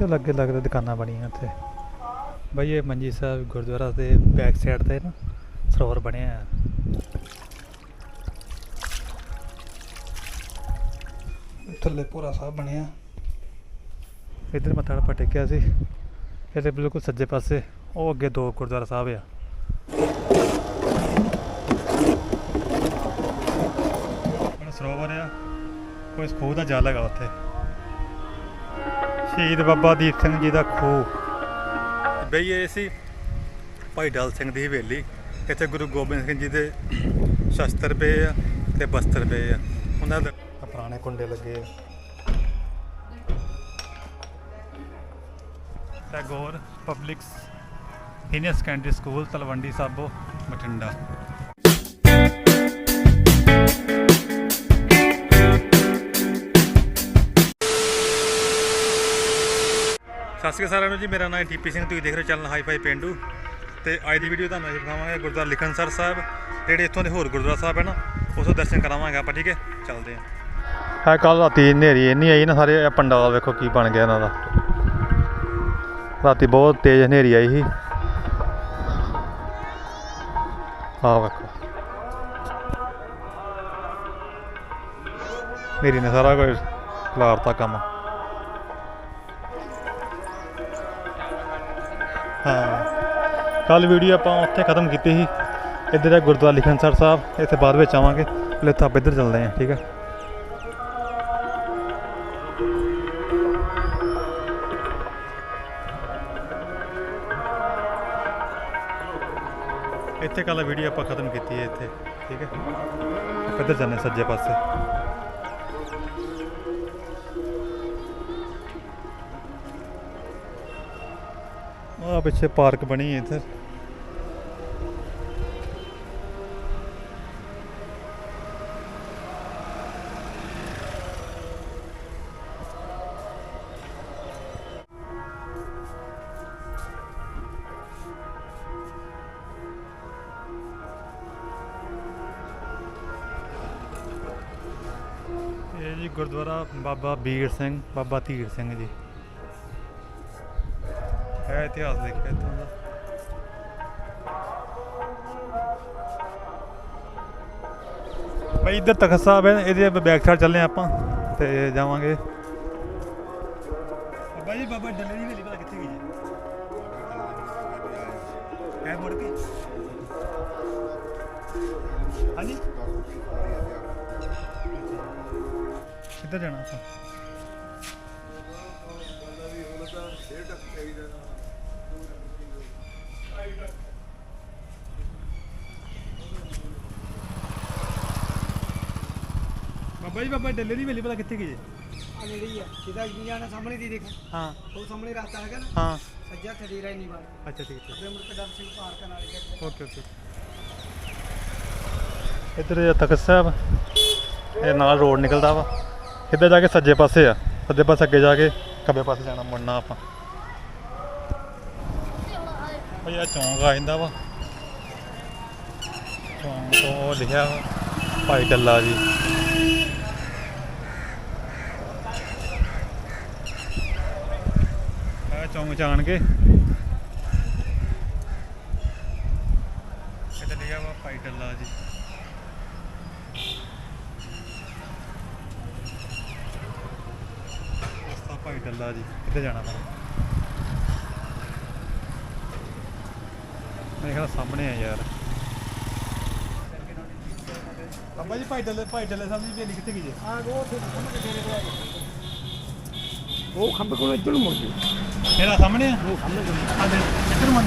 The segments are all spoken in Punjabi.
ਤੇ ਲੱਗੇ ਲੱਗਦੇ ਦੁਕਾਨਾਂ ਬਣੀਆਂ ਇੱਥੇ ਬਈ ਇਹ ਮੰਜੀ ਸਾਹਿਬ ਗੁਰਦੁਆਰਾ ਦੇ ਬੈਕ ਸਾਈਡ ਤੇ ਨਾ ਸਰੋਵਰ ਬਣਿਆ ਆ ਥੱਲੇ ਪੂਰਾ ਸਾਹਿਬ ਬਣਿਆ। ਇੱਧਰ ਮੱਥਾ ਆਪਾਂ ਟੇਕਿਆ ਸੀ। ਇਹਦੇ ਬਿਲਕੁਲ ਸੱਜੇ ਪਾਸੇ ਉਹ ਅੱਗੇ ਦੋ ਗੁਰਦੁਆਰਾ ਸਾਹਿਬ ਆ। ਬੜਾ ਸਰੋਵਰ ਆ। ਕੋਈ ਖੂਹ ਦਾ ਜਲ ਹੈਗਾ ਉੱਥੇ। ਸ਼ਹੀਦ ਬਾਬਾ ਦੀਪ ਸਿੰਘ ਜੀ ਦਾ ਖੂਹ। ਬਈ ਇਹ ਸੀ ਭਾਈ ਡਲ ਸਿੰਘ ਦੀ ਹਵੇਲੀ। ਇੱਥੇ ਗੁਰੂ ਗੋਬਿੰਦ ਸਿੰਘ ਜੀ ਦੇ ਸ਼ਸਤਰ ਪਏ ਆ ਤੇ ਬਸਤਰ ਪਏ ਆ। ਉਹਨਾਂ ਦੇ ਪੁਰਾਣੇ ਕੁੰਡੇ ਲੱਗੇ ਆ। Tagore public senior secondary school Talwandi Sabo Bathinda. Sat Sri Akal ਸਾਰਿਆਂ ਨੂੰ ਜੀ, ਮੇਰਾ ਨਾਮ ਟੀਪੀ ਸਿੰਘ, ਤੁਸੀਂ ਦੇਖ ਰਹੇ ਹੋ ਚੈਨਲ ਹਾਈ ਫਾਈ ਪੇਂਡੂ। ਤੇ ਅੱਜ ਦੀ ਵੀਡੀਓ ਤੁਹਾਨੂੰ ਅਸੀਂ ਦਿਖਾਵਾਂਗੇ ਗੁਰਦੁਆਰਾ ਲਿਖਣਸਰ ਸਾਹਿਬ, ਜਿਹੜੇ ਇੱਥੋਂ ਦੇ ਹੋਰ ਗੁਰਦੁਆਰਾ ਸਾਹਿਬ ਹੈ ਨਾ, ਉਸੋਂ ਦਰਸ਼ਨ ਕਰਾਵਾਂਗੇ ਆਪਾਂ, ਠੀਕ ਹੈ? ਚੱਲਦੇ ਹਾਂ। ਹੈ ਕੱਲ ਰਾਤੀ ਹਨੇਰੀ ਇੰਨੀ ਆਈ ਨਾ ਸਾਰੇ ਪੰਡਾਲ ਵੇਖੋ ਕੀ ਬਣ ਗਿਆ ਇਹਨਾਂ ਦਾ। ਰਾਤੀ ਬਹੁਤ ਤੇਜ਼ ਹਨੇਰੀ ਆਈ ਸੀ। ਆਹ ਵੇਖੋ। ਹਨੇਰੀ ਨੇ ਸਾਰਾ ਕੁਝ ਖਲਾਰਤਾ ਕੰਮ। ਹਾਂ। ਕੱਲ ਵੀਡੀਓ ਆਪਾਂ ਉੱਥੇ ਖਤਮ ਕੀਤੀ ਸੀ। ਇੱਧਰ ਹੈ ਗੁਰਦੁਆਰਾ ਲਿਖਣਸਰ ਸਾਹਿਬ। ਇੱਥੇ ਬਾਅਦ ਵਿੱਚ ਆਵਾਂਗੇ। ਪਹਿਲੇ ਤਾਂ ਆਪਾਂ ਇੱਧਰ ਚੱਲਦੇ ਹਾਂ, ਠੀਕ ਹੈ? ਇੱਥੇ ਕੱਲ ਵੀਡੀਓ ਆਪਾਂ ਖਤਮ ਕੀਤੀ ਹੈ ਇੱਥੇ, ਠੀਕ ਹੈ? ਆਪਾਂ ਇੱਧਰ ਜਾਂਦੇ ਹਾਂ ਸੱਜੇ ਪਾਸੇ। ਆ ਪਿੱਛੇ ਪਾਰਕ ਬਣੀ ਹੈ ਇੱਧਰ ਇਹ ਜੀ ਗੁਰਦੁਆਰਾ ਬਾਬਾ ਬੀਰ ਸਿੰਘ ਬਾਬਾ ਧੀਰ ਸਿੰਘ ਜੀ ਹੈ ਇਤਿਹਾਸ ਲਿਖਿਆ ਇੱਥੋਂ ਦਾ। ਭਾਈ ਇੱਧਰ ਤਖਤ ਸਾਹਿਬ ਹੈ, ਇਹਦੇ ਬੈਕ ਸਾਈਡ ਚੱਲੇ ਆਪਾਂ ਤੇ ਜਾਵਾਂਗੇ। ਬਾਬਾ ਜੀ ਬਾਬਾ ਡੱਲੇ ਦੀ ਹਵੇਲੀ ਪਤਾ ਕਿੱਥੇ ਗਈ ਹੈ? ਹੈ ਮੁੜ ਕੇ? ਹਾਂਜੀ? ਕਿੱਧਰ ਜਾਣਾ ਆਪਾਂ? ਬਾਬਾ ਜੀ ਬਾਬਾ ਡੱਲੇ ਦੀ ਹਵੇਲੀ ਪਤਾ ਕਿੱਥੇ ਗਈ ਹੈ ਆ। ਜਿਹੜੀ ਆ ਸਿੱਧਾ ਜੀ ਜਾਣਾ ਸਾਹਮਣੇ ਦੀ ਦੇਖ। ਹਾਂ। ਉਹ ਸਾਹਮਣੇ ਰਸਤਾ ਹੈਗਾ ਨਾ। ਹਾਂ। ਸੱਜਾ ਥੜੀ ਨਹੀਂ ਵਾਲ ਅੱਛਾ ਠੀਕ ਹੈ ਅੱਗੇ ਮੁੜ ਕੇ ਡਰ ਸਿੰਘ ਪਾਰਕ ਨਾਲ ਹੀ ਓਕੇ ਓਕੇ। ਇੱਧਰ ਇਹ ਤਖਤ ਸਾਹਿਬ ਇਹ ਨਾਲ ਰੋਡ ਨਿਕਲਦਾ ਵਾ। ਇੱਧਰ ਜਾ ਕੇ ਸੱਜੇ ਪਾਸੇ ਆ। ਸੱਜੇ ਪਾਸੇ ਅੱਗੇ ਜਾ ਕੇ ਖੱਬੇ ਪਾਸੇ ਜਾਣਾ ਮੁੜਨਾ ਆਪਾਂ। ਭਈ ਆ ਚੌਂਕ ਆ ਜਾਂਦਾ ਵਾ। ਚੌਂਕ ਤੋਂ ਲਿਖਿਆ ਭਾਈ ਟੱਲਾ ਜੀ। ਚੌਂਕ ਚ ਆਣ ਕੇ ਇੱਥੇ ਲਿਖਿਆ ਵਾ ਭਾਈ ਟੱਲਾ ਜੀ। ਰਸਤਾ ਭਾਈ ਟੱਲਾ ਜੀ, ਕਿੱਥੇ ਜਾਣਾ ਮੈਂ? ਮੇਰੇ ਖਿਆਲ ਸਾਹਮਣੇ ਆ ਯਾਰ। ਬਾਬਾ ਜੀ, ਭਾਈ ਟੱਲੇ ਭਾਈ ਟੱਲੇ ਸਾਹਿਬ ਦੀ ਬੇਲੀ ਕਿੱਥੇ ਗਈ ਜੀ? ਹਾਂ, ਉਹ ਉੱਥੇ ਸਾਹਮਣੇ ਡੇਰੇ ਕੋਲ ਉਹ ਖੰਭ ਕੋਲ ਇੱਧਰ ਨੂੰ ਮੁੜ ਜੀ ਮੇਰਾ ਸਾਹਮਣੇ ਆ? ਉਹ ਸਾਹਮਣੇ ਕੋਲ। ਹਾਂ ਜੀ ਇੱਧਰ ਮੰਨ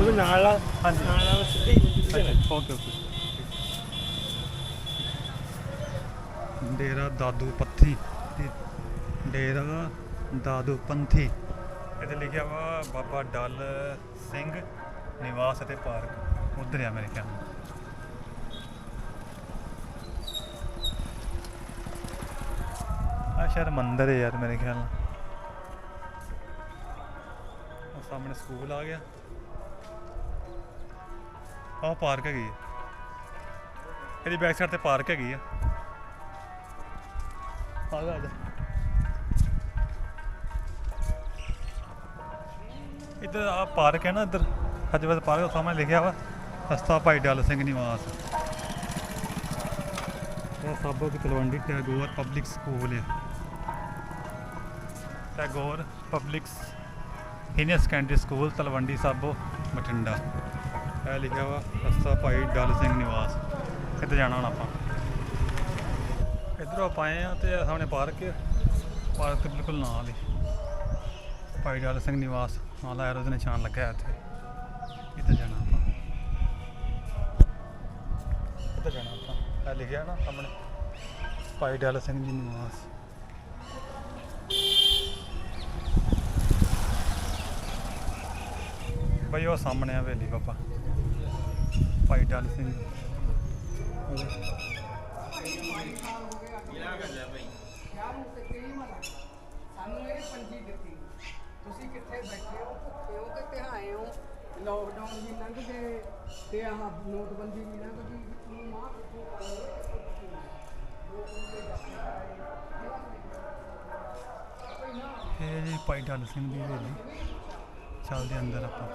ਉਹ ਨਾਲ ਆ। ਹਾਂਜੀ। ਨਾਲ ਆ ਸਿੱਧੇ ਹੀ ਓਕੇ ਓਕੇ। ਡੇਰਾ ਦਾਦੂ ਪੱਥੀ। ਡੇਰਾ ਦਾਦੂ ਪੰਥੀ। ਇੱਥੇ ਲਿਖਿਆ ਵਾ ਬਾਬਾ ਡਲ ਸਿੰਘ ਨਿਵਾਸ ਅਤੇ ਪਾਰਕ। ਉਧਰ ਆ ਮੇਰੇ ਖਿਆਲ ਨਾਲ। ਸ਼ਾਇਦ ਮੰਦਿਰ ਹੈ ਯਾਰ ਮੇਰੇ ਖਿਆਲ ਨਾਲ। ਉਹ ਸਾਹਮਣੇ ਸਕੂਲ ਆ ਗਿਆ। ਆਹ ਪਾਰਕ ਹੈਗੀ ਹੈ। ਇਹਦੀ ਬੈਕ ਸਾਈਡ ਤੇ ਪਾਰਕ ਹੈਗੀ ਆ। ਆ ਜਾ ਇੱਧਰ ਆ ਪਾਰਕ ਹੈ ਨਾ ਇੱਧਰ। ਹਜਵਦ ਪਾਰਕ ਸਾਹਮਣੇ ਲਿਖਿਆ ਵਾ। ਹਸਤਾ ਭਾਈ ਡਾਲ ਸਿੰਘ ਨਿਵਾਸ। ਇਹ ਸਾਬੋ ਤਲਵੰਡੀ ਟੈਗੋਰ ਪਬਲਿਕ ਸਕੂਲ ਹੈ Tagore public senior secondary school Talwandi Sabo, Bathinda. ਇਹ ਲਿਖਿਆ ਵਾ ਰਸਤਾ ਭਾਈ ਡਾਲ ਸਿੰਘ ਨਿਵਾਸ। ਇੱਥੇ ਜਾਣਾ ਹੁਣ ਆਪਾਂ। ਇੱਧਰੋਂ ਆਪਾਂ ਆਏ ਆ ਤੇ ਇਹ ਸਾਹਮਣੇ ਪਾਰਕ ਹੈ ਪਾਰਕ ਦੇ ਬਿਲਕੁਲ ਨਾਲ ਹੀ। ਭਾਈ ਡਾਲ ਸਿੰਘ ਨਿਵਾਸ, ਨਾਲ ਐਰੋ ਦੇ ਨਿਸ਼ਾਨ ਲੱਗਾ ਹੈ ਇੱਥੇ। ਕਿੱਥੇ ਜਾਣਾ ਆਪਾਂ। ਕਿੱਥੇ ਜਾਣਾ ਆਪਾਂ। ਇਹ ਲਿਖਿਆ ਨਾ ਸਾਹਮਣੇ। ਭਾਈ ਡਾਲ ਸਿੰਘ ਜੀ ਨਿਵਾਸ। ਬਈ ਉਹ ਸਾਹਮਣੇ ਆ ਹਵੇਲੀ ਬਾਬਾ। ਭਾਈ ਡਾਲ ਸਿੰਘ। ਸਾਨੂੰ ਇਹ ਪੰਜੀ ਦਿੱਤੀ ਤੁਸੀਂ ਕਿੱਥੇ ਬੈਠੇ ਹੋ ਭੁੱਖੇ ਹੋ ਕਿ ਤਿਹਾਏ ਹੋ ਲੋਕਡਾਊਨ ਵੀ ਲੰਘ ਗਏ ਤੇ ਆਹ ਨੋਟਬੰਦੀ ਵੀ ਲੰਘ ਗਈ ਤੁਹਾਨੂੰ ਮਾਂ ਕਿੱਥੋਂ ਇਹ ਜੀ ਭਾਈ ਡਾਲ ਸਿੰਘ ਦੀ ਹਵੇਲੀ। ਚੱਲਦੇ ਅੰਦਰ ਆਪਾਂ।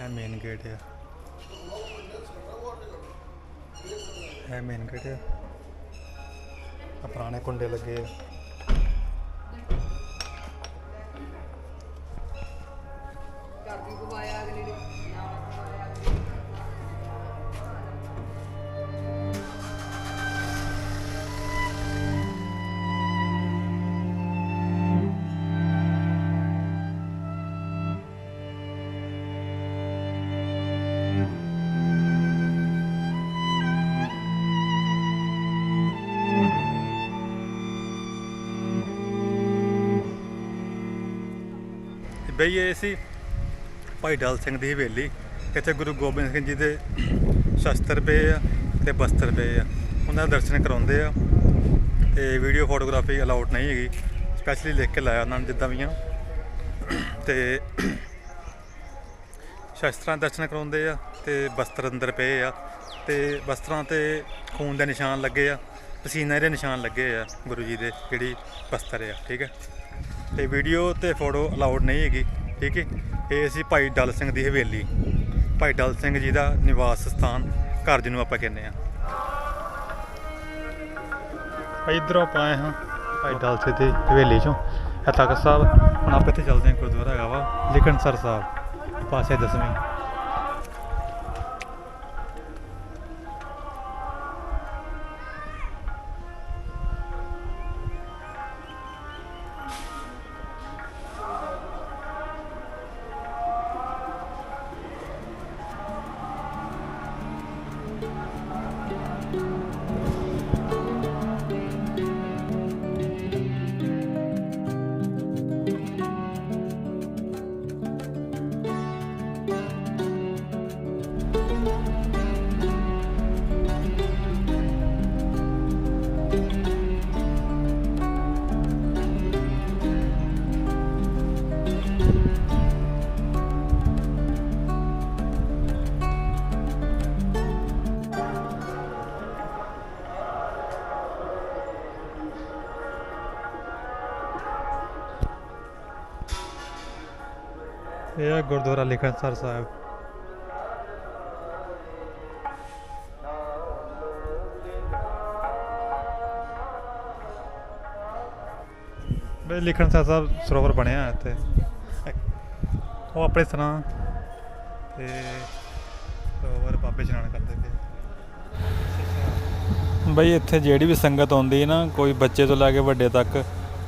ਇਹ ਮੇਨ ਗੇਟ ਹੈ ਇਹ ਮੇਨ ਗੇਟ ਹੈ ਆ ਪੁਰਾਣੇ ਕੁੰਡੇ ਲੱਗੇ ਆ। ਬਈ ਇਹ ਸੀ ਭਾਈ ਡਲ ਸਿੰਘ ਦੀ ਹਵੇਲੀ। ਇੱਥੇ ਗੁਰੂ ਗੋਬਿੰਦ ਸਿੰਘ ਜੀ ਦੇ ਸ਼ਸਤਰ ਪਏ ਆ ਤੇ ਬਸਤਰ ਪਏ ਆ। ਉਹਨਾਂ ਦੇ ਦਰਸ਼ਨ ਕਰਾਉਂਦੇ ਆ ਤੇ ਵੀਡੀਓ ਫੋਟੋਗ੍ਰਾਫੀ ਅਲਾਉਡ ਨਹੀਂ ਹੈਗੀ। ਸਪੈਸ਼ਲੀ ਲਿਖ ਕੇ ਲਾਇਆ ਉਹਨਾਂ ਨੇ ਜਿੱਦਾਂ ਵੀ ਆ। ਤੇ ਸ਼ਸਤਰਾਂ ਦਰਸ਼ਨ ਕਰਾਉਂਦੇ ਆ ਤੇ ਬਸਤਰ ਅੰਦਰ ਪਏ ਆ। ਤੇ ਬਸਤਰਾਂ ਤੇ ਖੂਨ ਦੇ ਨਿਸ਼ਾਨ ਲੱਗੇ ਆ। ਪਸੀਨੇ ਦੇ ਨਿਸ਼ਾਨ ਲੱਗੇ ਆ ਗੁਰੂ ਜੀ ਦੇ ਜਿਹੜੀ ਬਸਤਰ ਆ, ਠੀਕ ਹੈ ਤੇ ਵੀਡੀਓ ਤੇ ਫੋਟੋ ਅਲਾਉਡ ਨਹੀਂ ਹੈਗੀ, ਠੀਕ ਹੈ? ਇਹ ਸੀ ਭਾਈ ਡਲ ਸਿੰਘ ਦੀ ਹਵੇਲੀ, ਭਾਈ ਡਲ ਸਿੰਘ ਜੀ ਦਾ ਨਿਵਾਸ ਸਥਾਨ, ਘਰ ਜਿਹਨੂੰ ਆਪਾਂ ਕਹਿੰਦੇ ਆ ਭਾਈ ਇਧਰੋਂ ਆਪਾਂ ਆਏ ਹਾਂ, ਭਾਈ ਡਲ ਸਿੰਘ ਦੀ ਹਵੇਲੀ ਚੋਂ ਇਹ ਤਖਤ ਸਾਹਿਬ। ਹੁਣ ਆਪਾਂ ਇੱਥੇ ਚੱਲਦੇ ਹਾਂ ਗੁਰਦੁਆਰਾ ਹੈਗਾ ਵਾ ਲਿਕਣਸਰ ਸਾਹਿਬ, ਪਾਸੇ ਦਸਵੀਂ। ਹੈ ਗੁਰਦੁਆਰਾ ਲਿਖਣਸਰ ਸਾਹਿਬ। ਬਈ ਲਿਖਣਸਰ ਸਾਹਿਬ ਸਰੋਵਰ ਬਣਿਆ ਹੈ ਇੱਥੇ। ਉਹ ਆਪਣੇ ਤਰ੍ਹਾਂ ਤੇ ਸਰੋਵਰ ਬਾਬੇ ਇਸ਼ਨਾਨ ਕਰਦੇ ਪਏ ਬਈ ਇੱਥੇ ਜਿਹੜੀ ਵੀ ਸੰਗਤ ਆਉਂਦੀ ਹੈ ਨਾ, ਕੋਈ ਬੱਚੇ ਤੋਂ ਲੈ ਕੇ ਵੱਡੇ ਤੱਕ,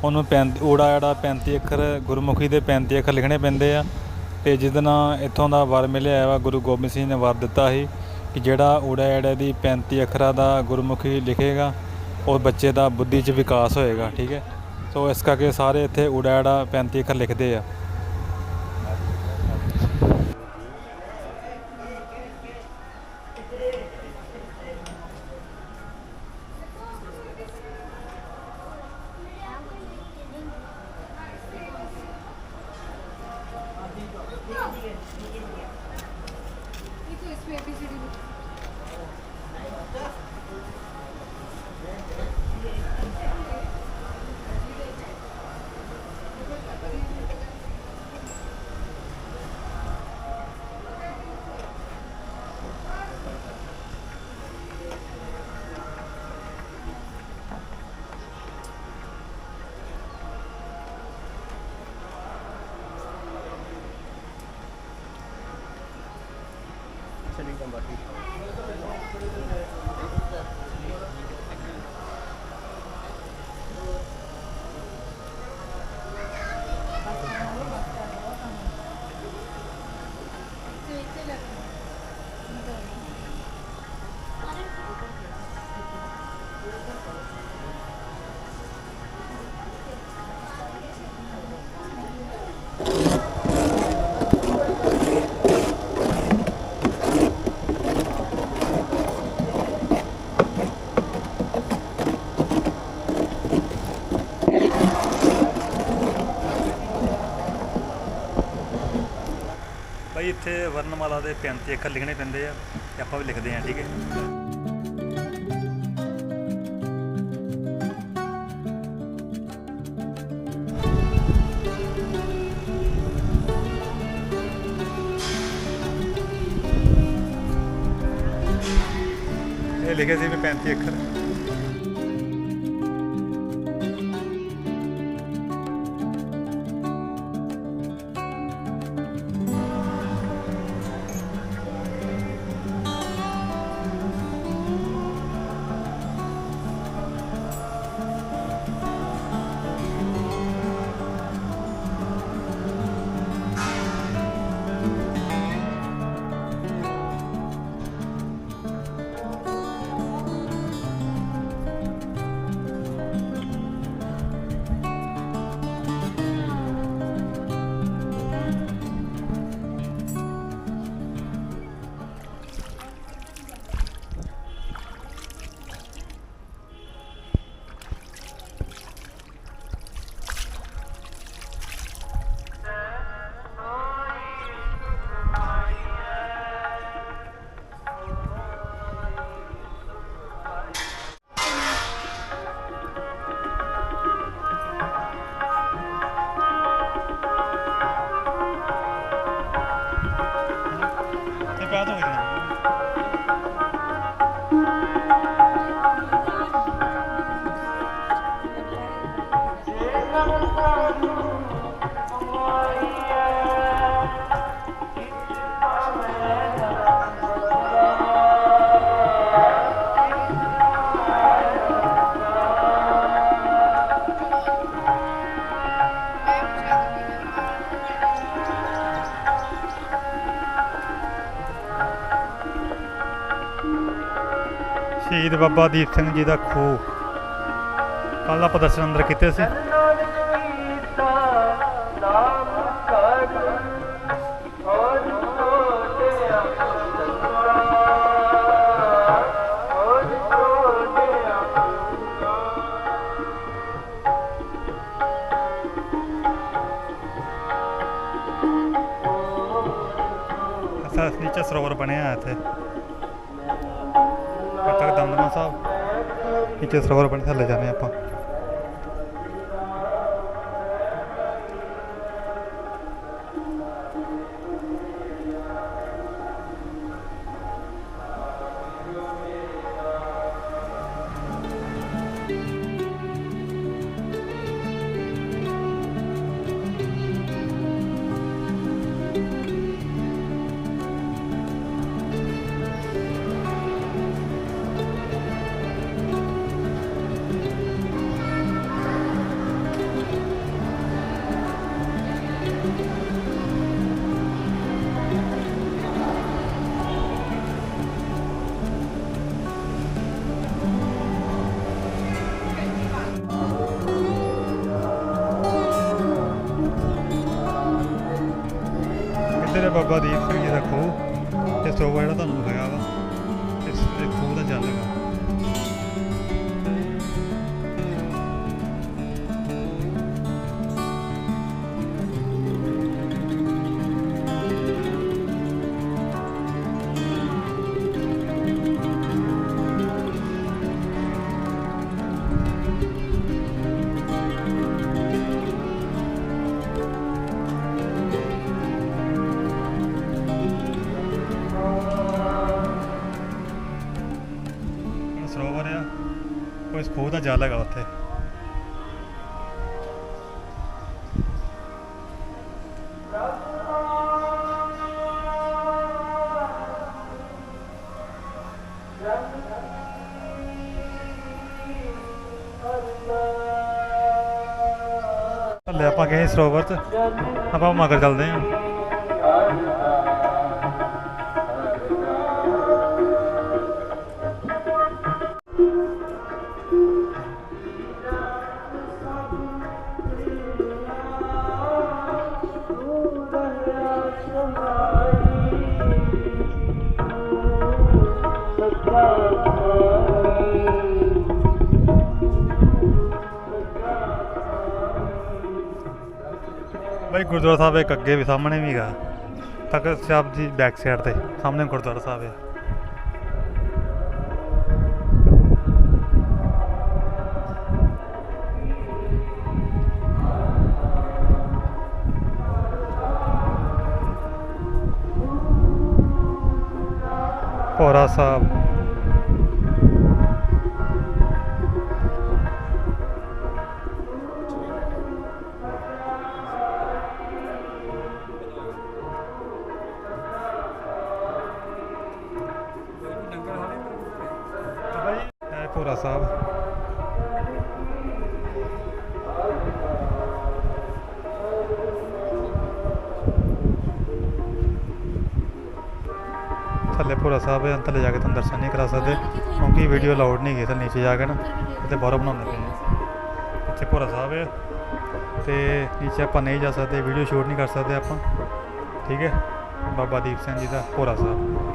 ਉਹਨੂੰ ਪੈਂ ਊੜਾ ਜਿਹੜਾ 35 ਅੱਖਰ, ਗੁਰਮੁਖੀ ਦੇ 35 ਅੱਖਰ ਲਿਖਣੇ ਪੈਂਦੇ ਆ। ਤੇ ਜਿਸ ਨਾਲ ਇੱਥੋਂ ਦਾ ਵਰ ਮਿਲਿਆ ਵਾ, ਗੁਰੂ ਗੋਬਿੰਦ ਸਿੰਘ ਨੇ ਵਰ ਦਿੱਤਾ ਸੀ ਕਿ ਜਿਹੜਾ ਊੜਾ ਐੜਾ ਦੀ 35 ਅੱਖਰਾਂ ਦਾ ਗੁਰਮੁਖੀ ਲਿਖੇਗਾ, ਉਹ ਬੱਚੇ ਦਾ ਬੁੱਧੀ 'ਚ ਵਿਕਾਸ ਹੋਏਗਾ, ਠੀਕ ਹੈ? ਸੋ ਇਸ ਕਰਕੇ ਸਾਰੇ ਇੱਥੇ ਊੜਾ ਐੜਾ 35 ਅੱਖਰ ਲਿਖਦੇ ਆ। ਭਾਈ ਇੱਥੇ ਵਰਨਮਾਲਾ ਦੇ 35 ਅੱਖਰ ਲਿਖਣੇ ਪੈਂਦੇ ਆ, ਤੇ ਆਪਾਂ ਵੀ ਲਿਖਦੇ ਆ, ਠੀਕ ਹੈ ਇਹ ਲਿਖੇ ਸੀ ਵੀ 35 ਅੱਖਰ। ਸ਼ਹੀਦ ਬਾਬਾ ਦੀਪ ਸਿੰਘ ਜੀ ਦਾ ਖੂਹ। ਕੱਲ ਆਪਾਂ ਦਰਸ਼ਨ ਅੰਦਰ ਕੀਤੇ ਸੀ। ਅਸਾਂ ਨੀਚੇ ਸਰੋਵਰ ਬਣਿਆ ਹੈ ਇੱਥੇ। ਤੱਕ ਦਮਦਮਾ ਸਾਹਿਬ। ਨੀਚੇ ਸਰੋਵਰ ਬਣੇ ਥੱਲੇ ਜਾਂਦੇ ਆਪਾਂ। ਇੱਧਰ ਬਾਬਾ ਦੀਪ ਸਿੰਘ ਜੀ ਦਾ ਖੂਹ ਤੇ ਸਰੋਵਰ ਜਿਹੜਾ ਤੁਹਾਨੂੰ ਦਿਖਾਇਆ ਆਪਾਂ ਗਏ ਸਰੋਵਰ 'ਚ ਆਪਾਂ ਮਗਰ ਚੱਲਦੇ ਹਾਂ। ਬਈ ਗੁਰਦੁਆਰਾ ਸਾਹਿਬ ਇੱਕ ਅੱਗੇ ਵੀ ਸਾਹਮਣੇ ਵੀ ਹੈਗਾ। ਤਖਤ ਸਾਹਿਬ ਜੀ ਬੈਕ ਸਾਈਡ ਤੇ ਸਾਹਮਣੇ ਗੁਰਦੁਆਰਾ ਸਾਹਿਬ ਹੈ। ਭੋਰਾ ਸਾਹਿਬ। ਕਰਾ ਸਕਦੇ ਕਿਉਂਕਿ ਵੀਡੀਓ ਅਲਾਉਡ ਨਹੀਂ ਗਈ ਥੱਲੇ ਨੀਚੇ ਜਾ ਕੇ ਨਾ, ਇੱਥੇ ਬਾਹਰੋਂ ਬਣਾਉਂਦੇ ਪਏ ਨੇ ਇੱਥੇ ਭੋਰਾ ਸਾਹਿਬ ਹੈ ਤੇ ਨੀਚੇ ਆਪਾਂ ਨਹੀਂ ਜਾ ਸਕਦੇ ਵੀਡੀਓ ਸ਼ੂਟ ਨਹੀਂ ਕਰ ਸਕਦੇ ਆਪਾਂ। ਠੀਕ ਹੈ? ਬਾਬਾ ਦੀਪ ਸਿੰਘ ਜੀ ਦਾ ਭੋਰਾ ਸਾਹਿਬ।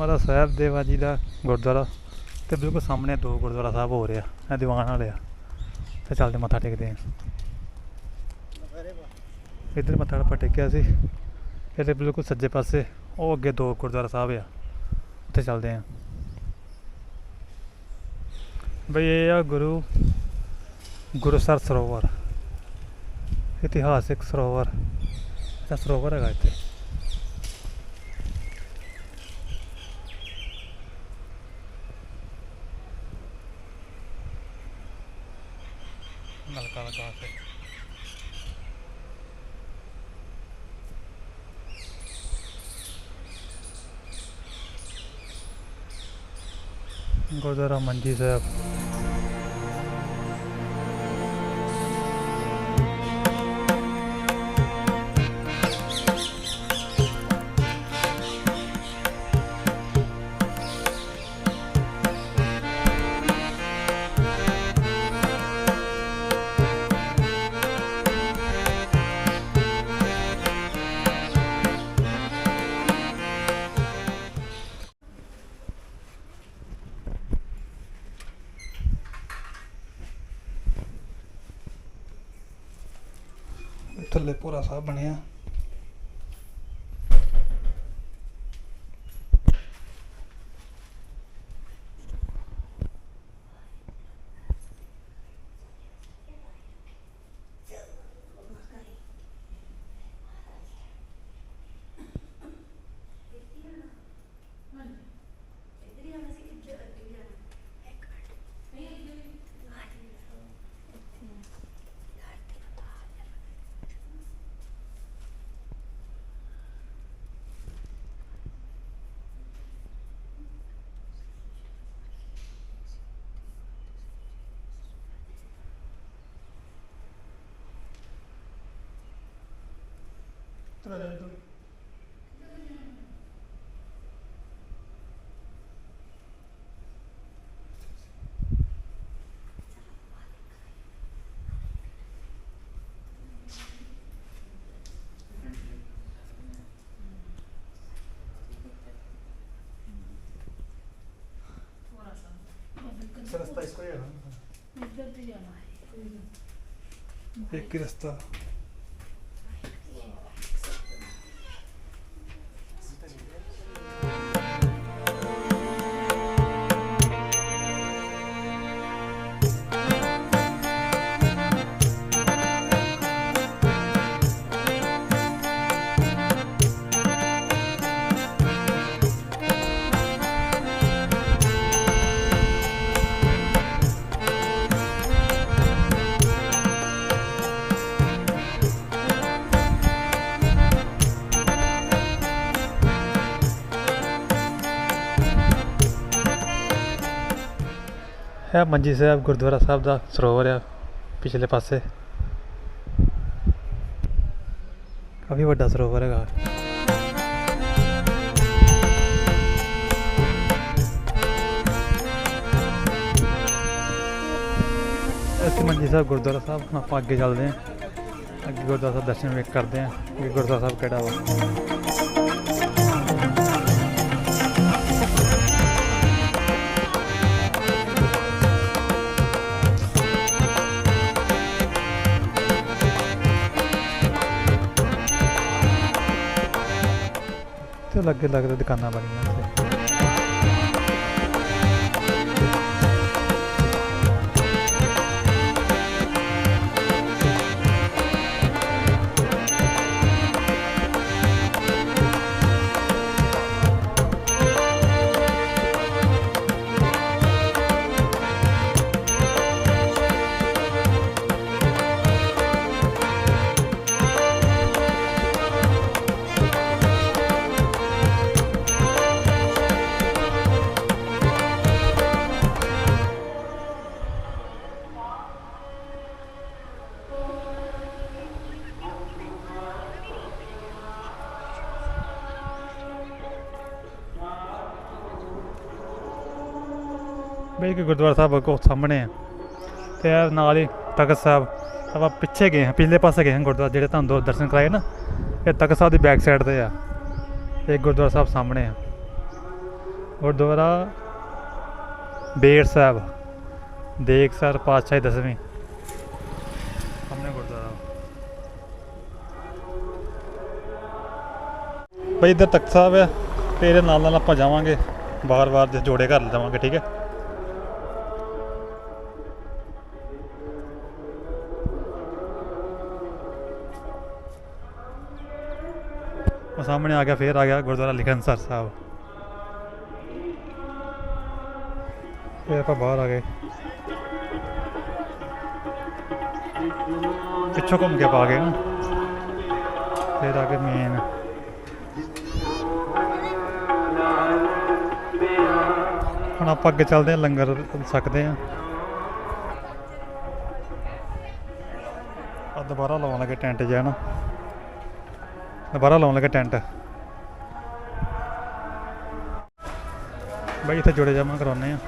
ਇਹ ਮਾਤਾ ਸਾਹਿਬ ਦੇਵਾ ਜੀ ਦਾ ਗੁਰਦੁਆਰਾ ਤੇ ਬਿਲਕੁਲ ਸਾਹਮਣੇ ਦੋ ਗੁਰਦੁਆਰਾ ਸਾਹਿਬ ਹੋ ਰਿਹਾ ਇਹ ਦੀਵਾਨ ਵਾਲੇ ਆ। ਤੇ ਚੱਲਦੇ ਮੱਥਾ ਟੇਕਦੇ ਆ ਇੱਧਰ ਮੱਥਾ ਆਪਾਂ ਟੇਕਿਆ ਸੀ। ਇਹਦੇ ਬਿਲਕੁਲ ਸੱਜੇ ਪਾਸੇ, ਉਹ ਅੱਗੇ ਦੋ ਗੁਰਦੁਆਰਾ ਸਾਹਿਬ ਆ। ਉੱਥੇ ਚੱਲਦੇ ਆ ਬਈ ਇਹ ਆ ਗੁਰੂ ਗੁਰੂਸਰ ਸਰੋਵਰ। ਇਤਿਹਾਸਿਕ ਸਰੋਵਰ। ਇਹ ਸਰੋਵਰ ਹੈਗਾ ਇੱਥੇ। कहाँ कहाँ से। गुरुद्वारा मंजी साहब ਥੱਲੇ ਭੋਰਾ ਸਾਹਿਬ ਬਣਿਆ। Cosa hai detto? Se la stai scogliendo? Nel verde di. E chi la sta? ਹੈ ਮੰਜੀ ਸਾਹਿਬ ਗੁਰਦੁਆਰਾ ਸਾਹਿਬ ਦਾ ਸਰੋਵਰ ਆ ਪਿਛਲੇ ਪਾਸੇ ਕਾਫੀ ਵੱਡਾ ਸਰੋਵਰ ਹੈਗਾ ਅਸੀਂ ਮੰਜੀ ਸਾਹਿਬ ਗੁਰਦੁਆਰਾ ਸਾਹਿਬ, ਹੁਣ ਆਪਾਂ ਅੱਗੇ ਚੱਲਦੇ ਹਾਂ। ਅੱਗੇ ਗੁਰਦੁਆਰਾ ਸਾਹਿਬ ਦਰਸ਼ਨ ਵੇਖ ਕਰਦੇ ਹਾਂ ਕਿ ਗੁਰਦੁਆਰਾ ਸਾਹਿਬ ਕਿਹੜਾ ਵਾ। ਤੇ ਲੱਗੇ ਲੱਗਦੇ ਦੁਕਾਨਾਂ ਬਣੀਆਂ। ਬਈ ਕਿ ਗੁਰਦੁਆਰਾ ਸਾਹਿਬ ਕੋ ਸਾਹਮਣੇ ਆ। ਤੇ ਇਹ ਨਾਲ ਹੀ ਤਖਤ ਸਾਹਿਬ। ਆਪਾਂ ਪਿੱਛੇ ਗਏ ਹਾਂ, ਪਿਛਲੇ ਪਾਸੇ ਗਏ ਹਾਂ ਗੁਰਦੁਆਰਾ, ਜਿਹੜੇ ਤੁਹਾਨੂੰ ਦੋ ਦਰਸ਼ਨ ਕਰਾਏ ਨਾ, ਇਹ ਤਖਤ ਸਾਹਿਬ ਦੀ ਬੈਕ ਸਾਈਡ ਤੇ ਆ। ਤੇ ਗੁਰਦੁਆਰਾ ਸਾਹਿਬ ਸਾਹਮਣੇ ਆ। ਗੁਰਦੁਆਰਾ ਬੇਰ ਸਾਹਿਬ। ਦੇਖ ਸਰ, ਪਾਤਸ਼ਾਹੀ ਦਸਵੀਂ। ਸਾਹਮਣੇ ਗੁਰਦੁਆਰਾ। ਬਈ ਇੱਧਰ ਤਖਤ ਸਾਹਿਬ ਆ ਤੇ ਇਹਦੇ ਨਾਲ ਨਾਲ ਆਪਾਂ ਜਾਵਾਂਗੇ ਬਾਰ-ਬਾਰ ਜੇ ਜੋੜੇ ਘਰ ਜਾਵਾਂਗੇ, ਠੀਕ ਹੈ? ਸਾਹਮਣੇ ਆ ਗਿਆ, ਫੇਰ ਆ ਗਿਆ ਗੁਰਦੁਆਰਾ ਲਿਖਨਸਰ ਸਾਹਿਬ। ਇਹ ਆਪਾਂ ਬਾਹਰ ਆ ਗਏ। ਪਿੱਛੋਂ ਘੁੰਮ ਕੇ ਪਾ ਗਏ ਨਾ। ਫੇਰ ਆ ਕੇ ਮੇਨ ਹੁਣ ਆਪਾਂ ਅੱਗੇ ਚੱਲਦੇ ਹਾਂ, ਲੰਗਰ ਸਕਦੇ ਹਾਂ। ਆ ਦੁਬਾਰਾ ਲਵਾਉਣ ਲੱਗੇ ਟੈਂਟ ਜਿਹਾ ਨਾ। ਦੁਬਾਰਾ ਲਾਉਣ ਲੱਗੇ ਟੈਂਟ। ਬਾਈ ਇੱਥੇ ਜੋੜੇ ਜਮਾ ਕਰਾਉਨੇ ਆ।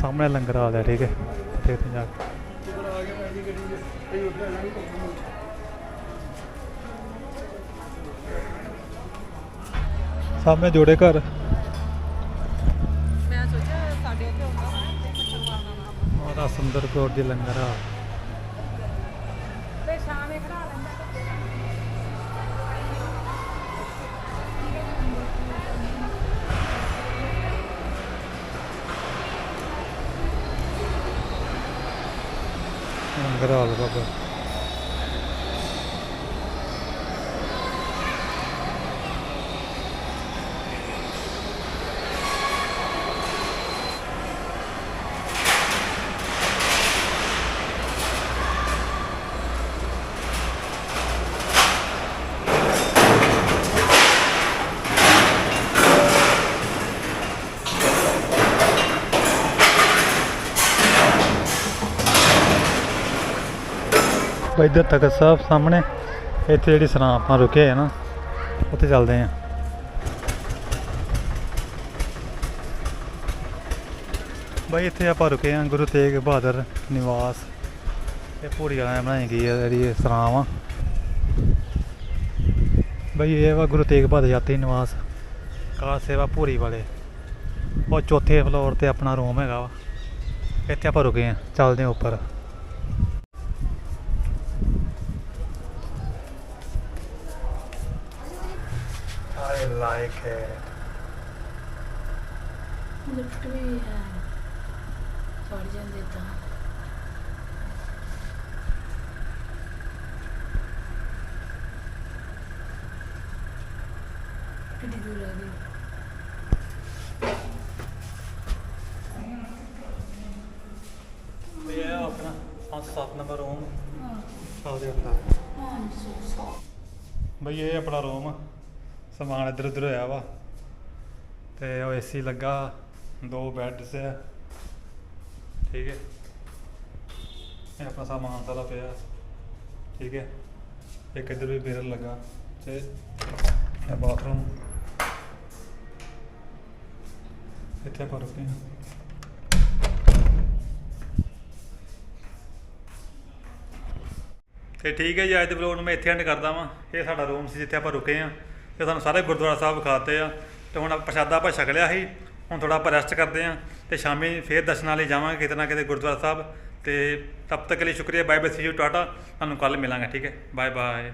ਸਾਹਮਣੇ ਲੰਗਰ ਆ ਲਿਆ ਠੀਕ ਹੈ। ਤੇ ਇੱਥੇ ਜਾ ਕੇ। ਸਾਹਮਣੇ ਜੋੜੇ ਘਰ। ਮੈਂ ਸੋਚਿਆ ਸਾਡੇ ਇੱਥੇ ਹੁੰਦਾ ਤੇ ਮੁਸਲਮਾਨਾਂ ਨਾਲ ਮਾਤਾ ਸੁੰਦਰ ਕੌਰ ਦੀ ਲੰਗਰ ਆ। ਤੇ ਸ਼ਾਮੇ ਖੜਾ ਲੈਂਦਾ। ਲੰਗਰ ਹਾਲ ਇੱਧਰ ਤਖਤ ਸਾਹਿਬ ਸਾਹਮਣੇ, ਇੱਥੇ ਜਿਹੜੀ ਸਰਾਂ ਆਪਾਂ ਰੁਕੇ ਆ ਨਾ, ਉੱਥੇ ਚੱਲਦੇ ਆ। ਬਾਈ ਇੱਥੇ ਆਪਾਂ ਰੁਕੇ ਆ, ਗੁਰੂ ਤੇਗ ਬਹਾਦਰ ਨਿਵਾਸ। ਇਹ ਪੂਰੀ ਵਾਲਾ ਬਣਾਈ ਗਈ ਆ ਜਿਹੜੀ ਸਰਾਂ ਵਾ। ਬਈ ਇਹ ਵਾ ਗੁਰੂ ਤੇਗ ਬਹਾਦਰ ਯਾਤਰੀ ਨਿਵਾਸ ਕਾਰ ਸੇਵਾ ਪੂਰੀ ਵਾਲੇ। ਉਹ ਚੌਥੇ ਫਲੋਰ ਤੇ ਆਪਣਾ ਰੂਮ ਹੈਗਾ ਵਾ। ਇੱਥੇ ਆਪਾਂ ਰੁਕੇ ਆ, ਚੱਲਦੇ ਆ ਉੱਪਰ। I like it. ਲਿਫਟ ਵੀ ਹੈ ਚੜ ਜਾਂਦੇ ਤਾਂ ਕਿੰਨੀ ਦੂਰ ਆ ਗਈ ਇਹ ਆਪਣਾ 5-7 ਨੰਬਰ ਰੂਮ ਹਾਂ ਚੱਲਦੇ ਆਪਾਂ ਹਾਂ ਸੋ ਬਈ ਇਹ ਆਪਣਾ ਰੂਮ ਸਮਾਨ ਇੱਧਰ ਉੱਧਰ ਹੋਇਆ ਵਾ। ਤੇ ਉਹ ਏਸੀ ਲੱਗਾ, ਦੋ ਬੈੱਡਸ ਆ। ਠੀਕ ਹੈ। ਇਹ ਆਪਣਾ ਸਮਾਨ ਸਾਰਾ ਪਿਆ। ਠੀਕ ਹੈ। ਇੱਕ ਇੱਧਰ ਵੀ ਮਿਰਰ ਲੱਗਾ ਤੇ ਇਹ ਬਾਥਰੂਮ ਇੱਥੇ ਆਪਾਂ ਰੁਕੇ ਹਾਂ। ਤੇ ਠੀਕ ਹੈ ਜੀ, ਅੱਜ ਦੇ ਵਲੋਗ ਨੂੰ ਮੈਂ ਇੱਥੇ ਐਂਡ ਕਰਦਾ ਵਾਂ। ਇਹ ਸਾਡਾ ਰੂਮ ਸੀ ਜਿੱਥੇ ਆਪਾਂ ਰੁਕੇ ਹਾਂ। ਤੇ ਤੁਹਾਨੂੰ ਸਾਰੇ ਗੁਰਦੁਆਰਾ ਸਾਹਿਬ ਵਿਖਾਤੇ ਆ ਤੇ ਹੁਣ ਪ੍ਰਸ਼ਾਦਾ ਆਪਾਂ ਛਕ ਲਿਆ ਸੀ, ਹੁਣ ਥੋੜਾ ਆਪਾਂ ਰੈਸਟ ਕਰਦੇ ਆ ਤੇ ਸ਼ਾਮੀ ਫੇਰ ਦਰਸ਼ਨਾਂ ਲਈ ਜਾਵਾਂਗੇ ਕਿਤੇ ਨਾ ਕਿਤੇ ਗੁਰਦੁਆਰਾ ਸਾਹਿਬ ਤੇ ਤਬ ਤੱਕ ਲਈ ਸ਼ੁਕਰੀਆ, bye bye see you tata, ਤੁਹਾਨੂੰ ਕੱਲ ਮਿਲਾਂਗੇ, ਠੀਕ ਹੈ, ਬਾਏ ਬਾਏ।